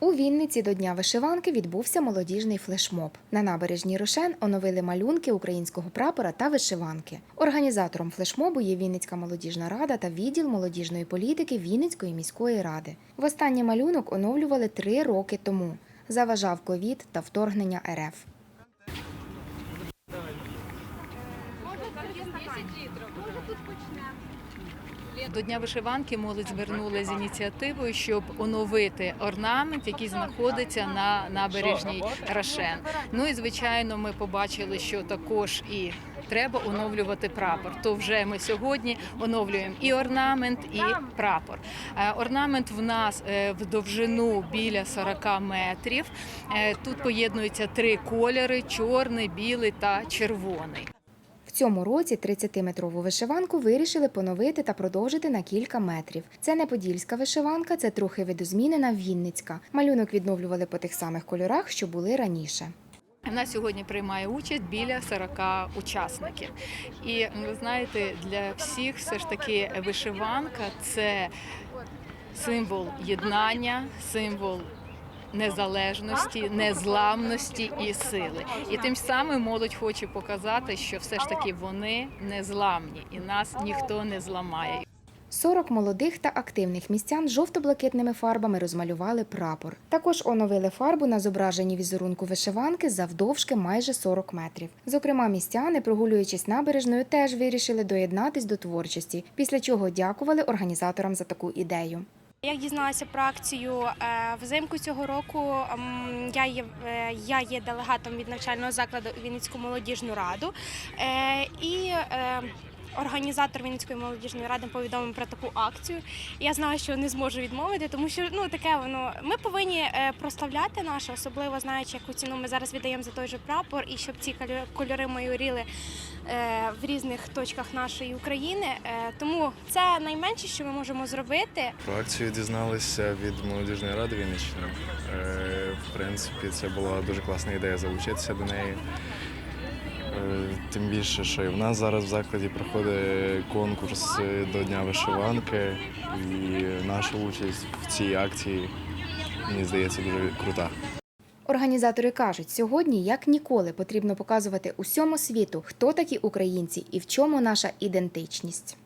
У Вінниці до Дня вишиванки відбувся молодіжний флешмоб. На набережній Рошен оновили малюнки українського прапора та вишиванки. Організатором флешмобу є Вінницька молодіжна рада та відділ молодіжної політики Вінницької міської ради. Востаннє малюнок оновлювали три роки тому. Заважав ковід та вторгнення РФ. До Дня вишиванки молодь звернулася з ініціативою, щоб оновити орнамент, який знаходиться на набережній Рашен. Ну і звичайно, ми побачили, що також і треба оновлювати прапор. То вже ми сьогодні оновлюємо і орнамент, і прапор. Е, Орнамент в нас е, в довжину біля 40 метрів. Е, Тут поєднуються три кольори: чорний, білий та червоний. Цьому році 30-метрову вишиванку вирішили поновити та продовжити на кілька метрів. Це не подільська вишиванка, це трохи видозмінена Вінницька. Малюнок відновлювали по тих самих кольорах, що були раніше. Нас сьогодні приймає участь біля 40 учасників. І ви знаєте, для всіх все ж таки вишиванка це символ єднання, символ незалежності, незламності і сили. І тим самим молодь хоче показати, що все ж таки вони незламні і нас ніхто не зламає. 40 молодих та активних містян жовто-блакитними фарбами розмалювали прапор. Також оновили фарбу на зображенні візерунку вишиванки завдовжки майже 40 метрів. Зокрема, містяни, прогулюючись набережною, теж вирішили доєднатись до творчості, після чого дякували організаторам за таку ідею. Як дізналася про акцію е, взимку цього року, я є, е, я є делегатом від навчального закладу Вінницьку молодіжну раду. Е, І організатор Вінницької молодіжної ради повідомив про таку акцію. Я знаю, що не зможу відмовити, тому що ну таке воно. Ми повинні е, прославляти наше, особливо знаючи, яку ціну ми зараз віддаємо за той же прапор, і щоб ці кольори- майоріли е, в різних точках нашої України. Е, Тому це найменше, що ми можемо зробити. Про акцію дізналися від молодіжної ради Вінниччини. В принципі, це була дуже класна ідея залучитися до неї. Тим більше, що і в нас зараз в закладі проходить конкурс е, до Дня вишиванки, і наша участь в цій акції, мені здається, дуже крута. Організатори кажуть, сьогодні як ніколи потрібно показувати усьому світу, хто такі українці і в чому наша ідентичність.